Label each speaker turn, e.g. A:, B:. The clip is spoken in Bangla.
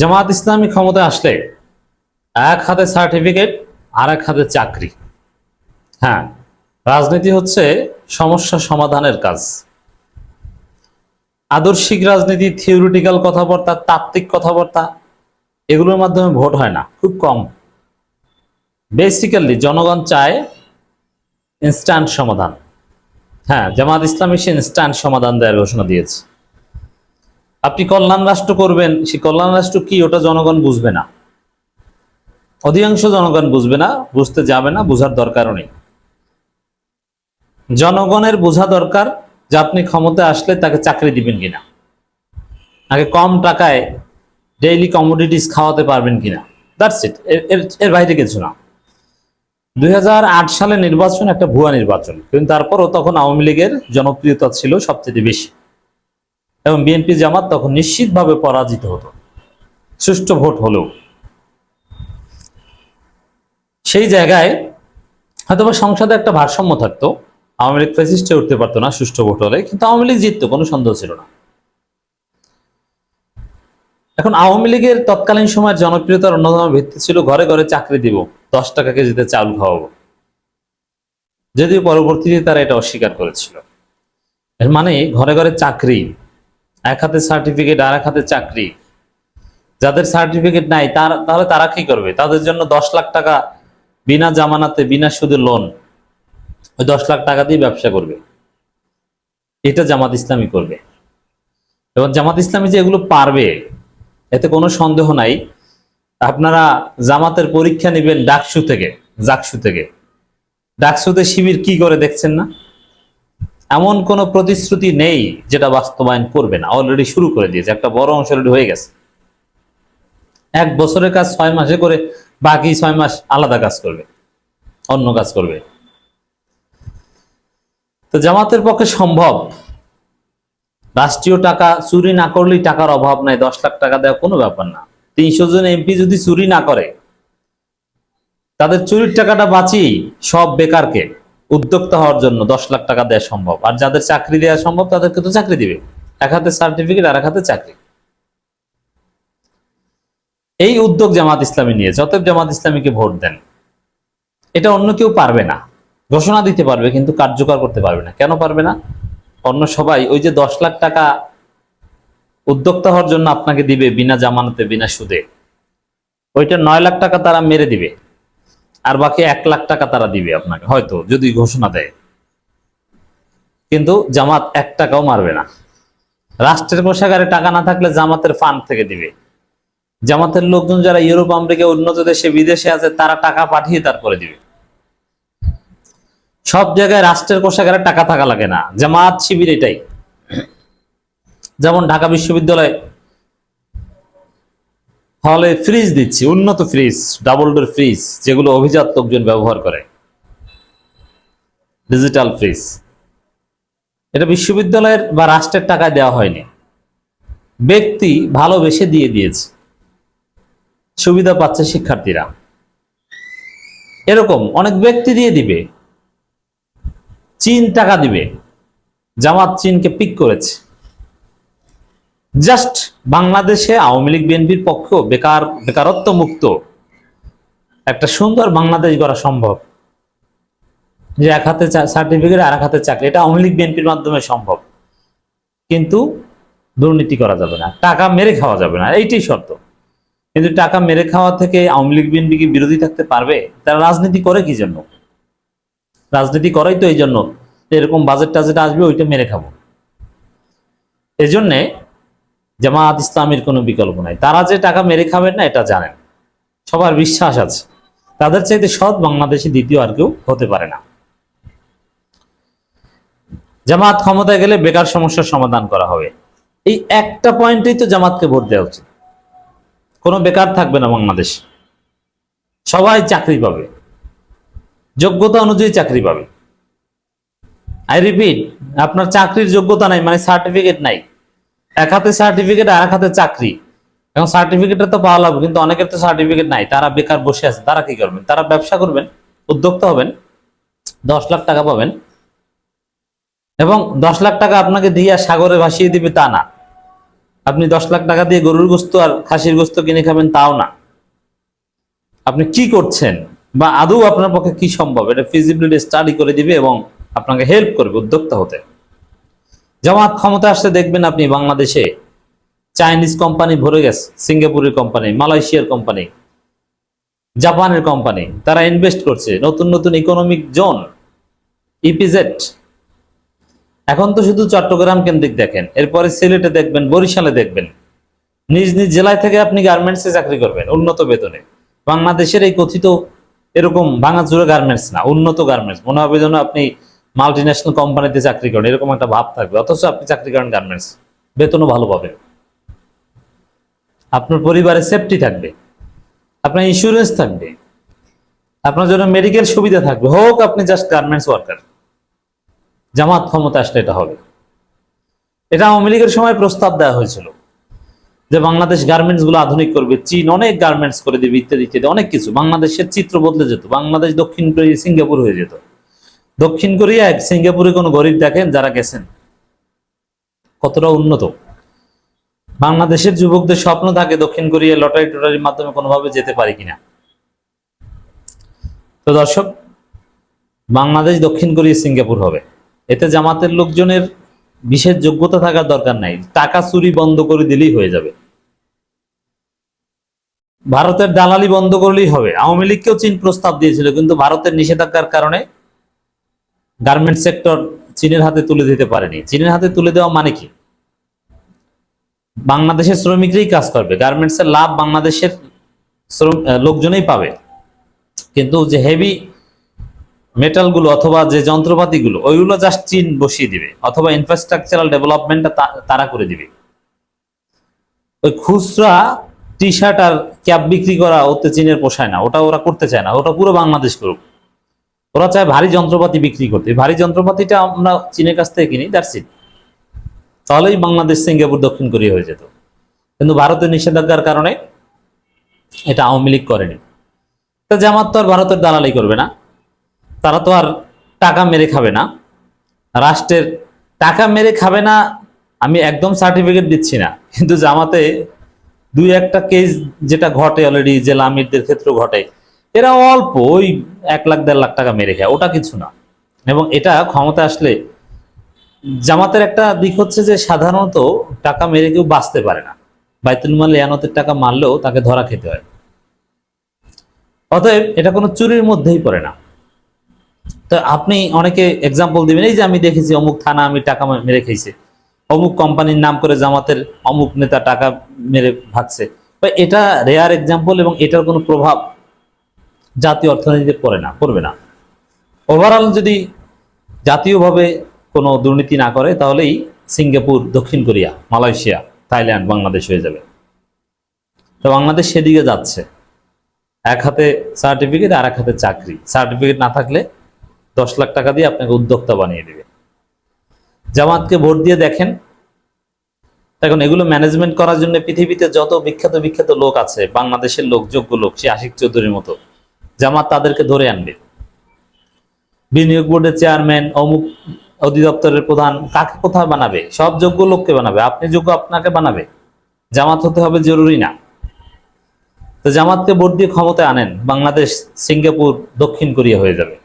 A: জামাত ইসলামী ক্ষমতায় আসলে এক হাতে সার্টিফিকেট আর এক হাতে চাকরি। হ্যাঁ রাজনীতি হচ্ছে সমস্যা সমাধানের কাজ। আদর্শিক রাজনীতি থিওরিটিক্যাল কথাবার্তা, তাত্ত্বিক কথাবার্তা, এগুলোর মাধ্যমে ভোট হয় না, খুব কম। বেসিক্যালি জনগণ চায় ইনস্ট্যান্ট সমাধান। হ্যাঁ জামাত ইসলামী সে ইনস্ট্যান্ট সমাধান দেওয়ার ঘোষণা দিয়েছে। আপনি কল্যাণ রাষ্ট্র করবেন সেই কল্যাণ রাষ্ট্র কি ওটা জনগণ বুঝবে না। অধিকাংশ জনগণ বুঝবে না, বুঝতে যাবে না, বোঝার দরকারও নেই। জনগণের বোঝা দরকার যে আপনি ক্ষমতায় আসলে তাকে চাকরি দিবেন কিনা। আগে কম টাকায় ডেইলি কমোডিটিস খাওয়াতে পারবেন কিনা। দ্যাটস ইট এর বাইরে কিছু না। দু হাজার আট সালে নির্বাচন একটা ভুয়া নির্বাচন, কিন্তু তারপরও তখন আওয়ামী লীগের জনপ্রিয়তা ছিল সবচেয়ে বেশি। এবং বিএনপি জামাত তখন নিশ্চিতভাবে পরাজিত হতো। সুষ্ঠু ভোট হলেও। সেই জায়গায় হয়তো সংসদে একটা ভারসাম্য থাকতো, আওয়ামী লীগ ফেসিস্টে উঠতে পারতো না সুষ্ঠু ভোট হলে, কিন্তু আওয়ামী লীগ জিততো, কোনো সন্দেহ ছিল না। এখন আওয়ামী লীগের তৎকালীন সময়ের জনপ্রিয়তার অন্যতম ভিত্তি ছিল ঘরে ঘরে চাকরি দিব, দশ টাকা কেজিতে চাল খাওয়াবো। যদিও পরবর্তীতে তারা এটা অস্বীকার করেছিল। এর মানে ঘরে ঘরে চাকরি এক হাতে সার্টিফিকেট আর এক হাতে চাকরি। যাদের সার্টিফিকেট নাই, তার, তাহলে তারা কি করবে? তাদের জন্য দশ লাখ টাকা বিনা জামানাতে, বিনা সুদে লোন ওই দশ লাখ টাকা দিয়ে ব্যবসা করবে। এটা জামাত ইসলামী করবে। এবং জামাত ইসলামী যে এগুলো পারবে, এতে কোনো সন্দেহ নাই। আপনারা জামাতের পরীক্ষা নেবেন ডাকসু থেকে, জাকসু থেকে। ডাকসুতে শিবির কি করে দেখছেন না? এমন কোনো প্রতিশ্রুতি নেই যেটা বাস্তবায়ন করবে না। অলরেডি শুরু করে দিয়েছে। একটা বড় অংশ অলরেডি হয়ে গেছে। এক বছরের কাজ ছয় মাসে করে বাকি ছয় মাস আলাদা কাজ করবে, অন্য কাজ করবে। তো জামাতের পক্ষে সম্ভব। রাষ্ট্রীয় টাকা চুরি না করলেই টাকার অভাব নাই, দশ লাখ টাকা দেওয়া কোনো ব্যাপার না। তিনশো জন এমপি যদি চুরি না করে, তাদের চুরির টাকাটা বাঁচি সব বেকারকে উদ্যোক্তা হওয়ার জন্য দশ লাখ টাকা দেওয়া সম্ভব। আর যাদের চাকরি দেওয়া সম্ভব, তাদেরকে তো চাকরি দিবে। এক হাতে সার্টিফিকেট আর এক হাতে চাকরি। এই উদ্যোগ জামাত ইসলামী নিয়ে অতএব জামাত ইসলামীকে ভোট দেন। এটা অন্য কেউ পারবে না। ঘোষণা দিতে পারবে, কিন্তু কার্যকর করতে পারবে না। কেন পারবে না? অন্য সবাই ওই যে দশ লাখ টাকা উদ্যোক্তা হওয়ার জন্য আপনাকে দিবে বিনা জামানতে, বিনা সুদে। ওইটা নয় লাখ টাকা তারা মেরে দিবে। আর বাকি এক লাখ টাকা তারা দিবে আপনাকে, হয়তো, যদি ঘোষণা দেয়। কিন্তু জামাত এক টাকাও মারবে না। রাষ্ট্রের কোষাগারে টাকা না থাকলে জামাতের ফান্ড থেকে দিবে। জামাতের লোকজন যারা ইউরোপ, আমেরিকা উন্নত দেশে, বিদেশে আছে, তারা টাকা পাঠিয়ে তারপরে দিবে। সব জায়গায় রাষ্ট্রের কোষাগারে টাকা থাকা লাগে না। জামাত শিবির এটাই। যেমন ঢাকা বিশ্ববিদ্যালয় হলে ফ্রিজ দিচ্ছি, উন্নত ফ্রিজ ডাবল ডোর ফ্রিজ যেগুলো অভিজাত লোকজন ব্যবহার করে। ডিজিটাল ফ্রিজ এটা বিশ্ববিদ্যালয়ের বা রাষ্ট্রের টাকায় দেওয়া হয়নি। ব্যক্তি ভালোবেসে দিয়ে দিয়েছে। সুবিধা পাচ্ছে শিক্ষার্থীরা। এরকম অনেক ব্যক্তি দিয়ে দিবে। চীন টাকা দিবে। জামাত চীনকে পিক করেছে। জাস্ট বাংলাদেশে আওয়ামী লীগ, বিএনপির পক্ষেও বেকার, বেকারত্ব মুক্ত। একটা সুন্দর বাংলাদেশ গড়া সম্ভব। যে এক হাতে সার্টিফিকেট আর এক হাতে চাকরি, এটা আওয়ামী লীগ, বিএনপির মাধ্যমে সম্ভব। কিন্তু দুর্নীতি করা যাবে না, টাকা মেরে খাওয়া যাবে না, এইটাই শর্ত। কিন্তু টাকা মেরে খাওয়া থেকে আওয়ামী লীগ, বিএনপি কি বিরোধী থাকতে পারবে? তারা রাজনীতি করে কি জন্য? রাজনীতি করাই তো এই জন্য। এরকম বাজেট টাজেট আসবে, ওইটা মেরে খাব। এজন্যে জামাত ইসলামের কোনো বিকল্প নাই। তারা যে টাকা মেরে খাবেন না, এটা জানেন। সবার বিশ্বাস আছে। তাদের চাইতে সৎ বাংলাদেশে দ্বিতীয় আর কেউ হতে পারে না। জামাত ক্ষমতায় গেলে বেকার সমস্যার সমাধান করা হবে। এই একটা পয়েন্টেই তো জামাতকে ভোট দেওয়া উচিত। কোনো বেকার থাকবে না বাংলাদেশ। সবাই চাকরি পাবে। যোগ্যতা অনুযায়ী চাকরি পাবে। আই রিপিট, আপনার চাকরির যোগ্যতা নাই মানে সার্টিফিকেট নাই। এক হাতে সার্টিফিকেট আর এক হাতে চাকরি। এখন সার্টিফিকেটটা তো পাওয়া লাগবে, কিন্তু অনেকের তো সার্টিফিকেট নাই। তারা বেকার বসে আছে, তারা কি করবেন? তারা ব্যবসা করবেন, উদ্যোক্তা হবেন, দশ লাখ টাকা পাবেন। এবং দশ লাখ টাকা আপনাকে দিয়ে সাগরে ভাসিয়ে দিবে তা না। আপনি দশ লাখ টাকা দিয়ে গরুর গোস্ত আর খাসির গোস্ত কিনে খাবেন তাও না। আপনি কি করছেন? বা আদৌ আপনার পক্ষে কি সম্ভব? এটা ফিজিবিলিটি স্টাডি করে দিবে এবং আপনাকে হেল্প করবে উদ্যোক্তা হতে। জামাত ক্ষমতা আসতে দেখবেন আপনি বাংলাদেশে চাইনিজ কোম্পানি ভরে গেছে, সিঙ্গাপুরের কোম্পানি, মালয়েশিয়ার কোম্পানি, জাপানের কোম্পানি, তারা ইনভেস্ট করছে, নতুন নতুন ইকোনমিক জোন ইপিজেড এখন তো শুধু চট্টগ্রাম কেন্দ্রিক দেখেন, এরপরে সিলেটে দেখবেন, বরিশালে দেখবেন, নিজ নিজ জেলায় থেকে আপনি গার্মেন্টসে চাকরি করবেন, উন্নত বেতনে। বাংলাদেশের এই কথিত এরকম ভাঙাচুরা গার্মেন্টস না, উন্নত গার্মেন্টস মনে হবে যেন আপনি মাল্টি ন্যাশনাল কোম্পানিতে চাকরি করেন, এরকম একটা ভাব থাকবে। অথচ আপনি চাকরি করেন গার্মেন্টস বেতনও ভালো পাবেন। আপনার পরিবারে সেফটি থাকবে, আপনার ইন্স্যুরেন্স থাকবে, আপনার জন্য মেডিকেল সুবিধা থাকবে। হোক আপনি জাস্ট গার্মেন্টস ওয়ার্কার জামাত ক্ষমতা আসলে এটা হবে। এটা আওয়ামী লীগের সময় প্রস্তাব দেওয়া হয়েছিল যে বাংলাদেশ গার্মেন্টসগুলো আধুনিক করবে। চীন অনেক গার্মেন্টস করে দেবে, ইত্যাদি ইত্যাদি, অনেক কিছু। বাংলাদেশের চিত্র বদলে যেত। বাংলাদেশ দক্ষিণ সিঙ্গাপুর হয়ে যেত। দক্ষিণ কোরিয়া, সিঙ্গাপুরে কোনো গরিব দেখেন যারা গেছেন। কতটা উন্নত। বাংলাদেশের যুবকদের স্বপ্ন থাকে দক্ষিণ কোরিয়া লটারি টটারির মাধ্যমে কোনোভাবে যেতে পারি কিনা। তো দর্শক, বাংলাদেশ, দক্ষিণ কোরিয়া, সিঙ্গাপুর হবে। এতে জামাতের লোকজনের বিশেষ যোগ্যতা থাকার দরকার নাই। টাকা চুরি বন্ধ করে দিলেই হয়ে যাবে। ভারতের দালালি বন্ধ করলেই হবে। আওয়ামী লীগকেও চীন প্রস্তাব দিয়েছিল, কিন্তু ভারতের নিষেধাজ্ঞার কারণে গার্মেন্ট সেক্টর চীনের হাতে তুলে দিতে পারেনি। চীনের হাতে তুলে দেওয়া মানে কি? বাংলাদেশের শ্রমিকরাই কাজ করবে। গার্মেন্টস এর লাভ বাংলাদেশের লোকজনেই পাবে। কিন্তু যে হেভি মেটালগুলো অথবা যে যন্ত্রপাতিগুলো, ওইগুলো জাস্ট চীন বসিয়ে দিবে। অথবা ইনফ্রাস্ট্রাকচারাল ডেভেলপমেন্টটা তারা করে দিবে। ওই খুচরা টি শার্ট আর ক্যাপ বিক্রি করা ওতে চীনের পোষায় না। ওটা ওরা করতে চায় না। ওটা পুরো বাংলাদেশ করুক। ওরা চায় ভারী যন্ত্রপাতি বিক্রি করতে। ভারী যন্ত্রপাতিটা আমরা চীনের কাছ থেকে কিনি দ্যাটস ইট তাহলেই বাংলাদেশ, সিঙ্গাপুর, দক্ষিণ কোরিয়া হয়ে যেত। কিন্তু ভারতের নিষেধাজ্ঞার কারণে এটা আওয়ামী লীগ করেনি। তো জামাত তো আর ভারতের দালালি করবে না। তারা তো আর টাকা মেরে খাবে না। রাষ্ট্রের টাকা মেরে খাবে না, আমি একদম সার্টিফিকেট দিচ্ছি না। কিন্তু জামাতে দুই একটা কেস যেটা ঘটে অলরেডি জেলা আমিরদের ক্ষেত্রে ঘটে। এরা অল্প, ওই এক লাখ, দেড় লাখ টাকা মেরে খায়, ওটা কিছু না। এবং এটা ক্ষমতা আসলে জামাতের একটা দিক হচ্ছে যে সাধারণত টাকা মেরে কেউ বাঁচতে পারে না। বাইতুল মাল এয়ানতের টাকা মারলেও তাকে ধরা খেতে হয়। অতএব এটা কোনো চুরির মধ্যেই পড়ে না। তো আপনি অনেকে এক্সাম্পল দিবেন, এই যে আমি দেখেছি অমুক থানা আমি টাকা মেরে খেয়েছে অমুক কোম্পানির নাম করে জামাতের অমুক নেতা টাকা মেরে ভাগছে। এটা রেয়ার এক্সাম্পল এবং এটার কোনো প্রভাব জাতীয় অর্থনীতিতে পড়ে না, পড়বে না। ওভারঅল যদি জাতীয়ভাবে কোনো দুর্নীতি না করে, তাহলেই সিঙ্গাপুর, দক্ষিণ কোরিয়া, মালয়েশিয়া, থাইল্যান্ড, বাংলাদেশ হয়ে যাবে। তো বাংলাদেশ সেদিকে যাচ্ছে। এক হাতে সার্টিফিকেট আর এক হাতে চাকরি। সার্টিফিকেট না থাকলে দশ লাখ টাকা দিয়ে আপনাকে উদ্যোক্তা বানিয়ে দেবে। জামাতকে ভোট দিয়ে দেখেন। এখন এগুলো ম্যানেজমেন্ট করার জন্য পৃথিবীতে যত বিখ্যাত বিখ্যাত লোক আছে, বাংলাদেশের লোক যোগ্য লোক, সে আশিক চৌধুরীর মতো জামাত তাদেরকে ধরে আনবে। বিনিয়োগ বোর্ডের চেয়ারম্যান, অমুক অধিদপ্তরের প্রধান কাকে কোথায় বানাবে? সব যোগ্য লোককে বানাবে। আপনি যোগ্য আপনাকে বানাবে। জামাত হতে হবে জরুরি না। তো জামাতকে ভোট দিয়ে ক্ষমতায় আনেন। বাংলাদেশ, সিঙ্গাপুর, দক্ষিণ কোরিয়া হয়ে যাবে।